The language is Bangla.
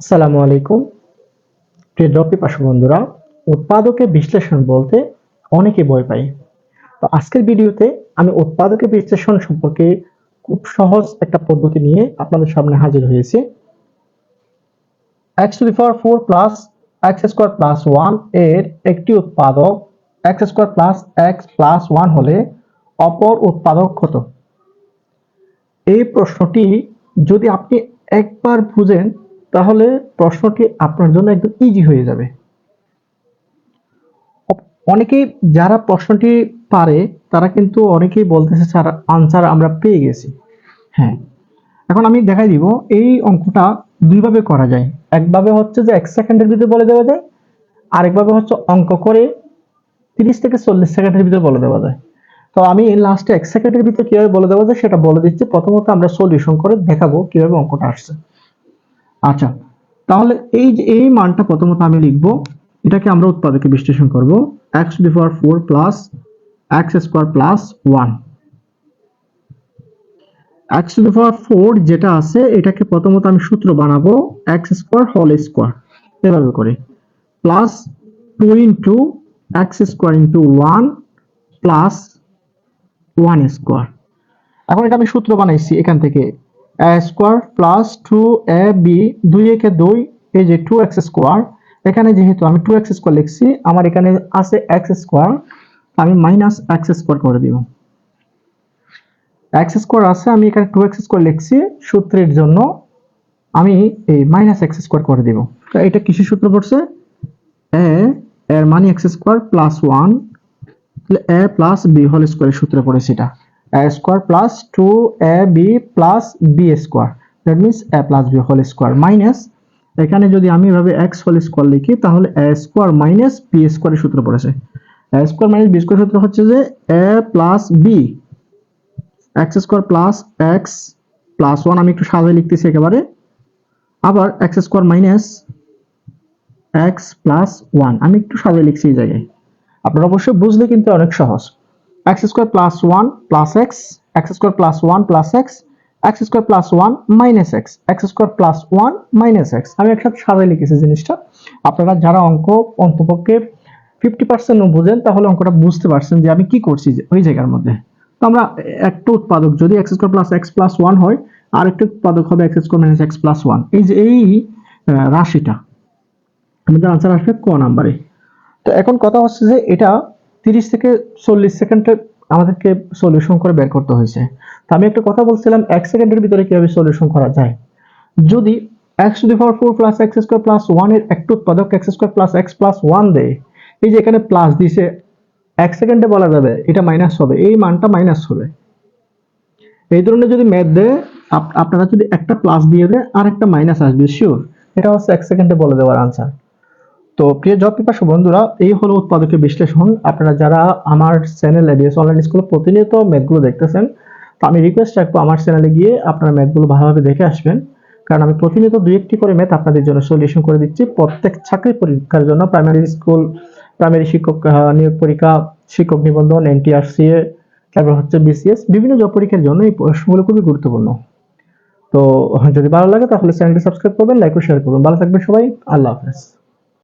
আসসালামু আলাইকুম। প্রিয় ডপি পাশা বন্ধুরা, উৎপাদকের বিশ্লেষণ বলতে অনেকে ভয় পাই তো আজকের ভিডিওতে আমি উৎপাদকের বিশ্লেষণ সম্পর্কে খুব সহজ একটা পদ্ধতি নিয়ে আপনাদের সামনে হাজির হয়েছি। X to the four plus x square plus ওয়ানের একটি উৎপাদক x square plus x plus one হলে অপর উৎপাদক কত? এই প্রশ্নটি যদি আপনি একবার বুঝেন তাহলে প্রশ্নটি আপনার জন্য একদম ইজি হয়ে যাবে। অনেকেই যারা প্রশ্নটি পারে, তারা কিন্তু অনেকেই বলতেছে, স্যার আনসার আমরা পেয়ে গেছি। হ্যাঁ। এখন আমি দেখাই দিব, এই অঙ্কটা দুইভাবে করা যায়। একভাবে হচ্ছে যে এক সেকেন্ডের ভিতরে বলে দেওয়া যায়, আরেকভাবে হচ্ছে অঙ্ক করে তিরিশ থেকে চল্লিশ সেকেন্ডের ভিতরে বলে দেওয়া যায়। তো আমি লাস্টে এক সেকেন্ডের ভিতরে কীভাবে বলে দেওয়া যায়, সেটা বলে দিচ্ছি। প্রথমত আমরা সলিউশন করে দেখাবো কীভাবে অঙ্কটা আসছে। আচ্ছা তাহলে এই যে, এই মানটা প্রথমত আমি লিখব। এটাকে আমরা উৎপাদকে বিশ্লেষণ করব। X to the power four plus x square plus one x to the power four যেটা আছে, এটাকে প্রথমত আমি সূত্র বানাবো এক্স স্কোয়ার হোল স্কোয়ার এভাবে করে। Plus two into x square into one plus one square এখন এটা আমি সূত্র বানাইছি এখান থেকে। A square plus two a b দুই একে দুই, এই যে টু এক্স স্কোয়ার এখানে যেহেতু আমি টু এক্স স্কোয়ার লিখছি, আমার এখানে আছে এক্স স্কোয়ার আমি মাইনাস এক্স স্কোয়ার করে দিব। এক্স স্কোয়ার আছে, আমি এখানে টু এক্স স্কোয়ার লিখছি, সূত্রের জন্য আমি এই মাইনাস এক্স স্কোয়ার করে দিব। তো এটা কিসের সূত্র পড়ছে? এ এর মানে x square plus one a plus b whole স্কোয়ারের সূত্র পড়েছে এটা। Two a b plus b square that means a plus b whole square minus এখানে যদি আমি এভাবে এক্স হোল স্কোয়ার লিখি, তাহলে এ স্কোয়ার মাইনাস বি স্কোয়ারের সূত্র পড়েছে। A square minus b square সূত্র হচ্ছে যে a plus b x square plus x plus one আমি একটু সাজায় লিখতেছি একেবারে। আবার x square minus x plus one আমি একটু সাজায় লিখছি এই জায়গায়। আপনারা অবশ্যই বুঝলে কিন্তু অনেক সহজ। X square plus one plus x x square plus one plus x x square plus one minus x x square plus one minus x আমি একসাথে সাজায় লিখেছি জিনিসটা। আপনারা যারা অঙ্ক অন্তপক্ষে ফিফটি পার্সেন্ট বুঝেন, তাহলে অঙ্কটা বুঝতে পারছেন যে আমি কি করছি ওই জায়গার মধ্যে। তো আমরা একটা উৎপাদক, যদি x square plus x plus one হয় আর উৎপাদক হবে x square minus x plus one এই যে এই রাশিটা। আমাদের আনসার আসবে ক নাম্বারে। তো এখন কথা হচ্ছে যে এটা তিরিশ থেকে চল্লিশ সেকেন্ডে আমাদেরকে সলিউশন করে বের করতে হয়েছে। তো আমি একটা কথা বলছিলাম, এক সেকেন্ডের ভিতরে কীভাবে সলিউশন করা যায়? যদি x to the power four plus x square plus ওয়ানের একটা উৎপাদক x square plus x plus দেয়, এই যে এখানে প্লাস দিছে, এক সেকেন্ডে বলা যাবে, এটা মাইনাস হবে, এই মানটা মাইনাস হবে। এই ধরনের যদি ম্যাথ দেয় আপনারা যদি একটা প্লাস দিয়ে দেয় আর একটা মাইনাস আসবে শিওর এটা হচ্ছে এক সেকেন্ডে বলে দেওয়ার আনসার তো প্রিয় জব পিপাসু বন্ধুরা, এই হলো উৎপাদকের বিশ্লেষণ। আপনারা যারা আমার চ্যানেল এবিএস অনলাইন স্কুলে প্রতিনিয়ত ম্যাথগুলো দেখতেছেন, তো আমি রিকোয়েস্ট রাখব আমার চ্যানেলে গিয়ে আপনারা ম্যাথগুলো ভালোভাবে দেখে আসবেন। কারণ আমি প্রতিনিয়ত দুই একটি করে ম্যাথ আপনাদের জন্য সলিউশন করে দিচ্ছি। প্রত্যেক চাকরি পরীক্ষার জন্য প্রাইমারি স্কুল প্রাইমারি শিক্ষক নিয়োগ পরীক্ষা, শিক্ষক নিবন্ধন এনটিআরসিএ তারপর হচ্ছে বিসিএস বিভিন্ন জব পরীক্ষার জন্য এই প্রশ্নগুলো খুবই গুরুত্বপূর্ণ। তো যদি ভালো লাগে তাহলে চ্যানেলটি সাবস্ক্রাইব করবেন লাইক ও শেয়ার করবেন ভালো থাকবেন সবাই, আল্লাহ হাফেজ।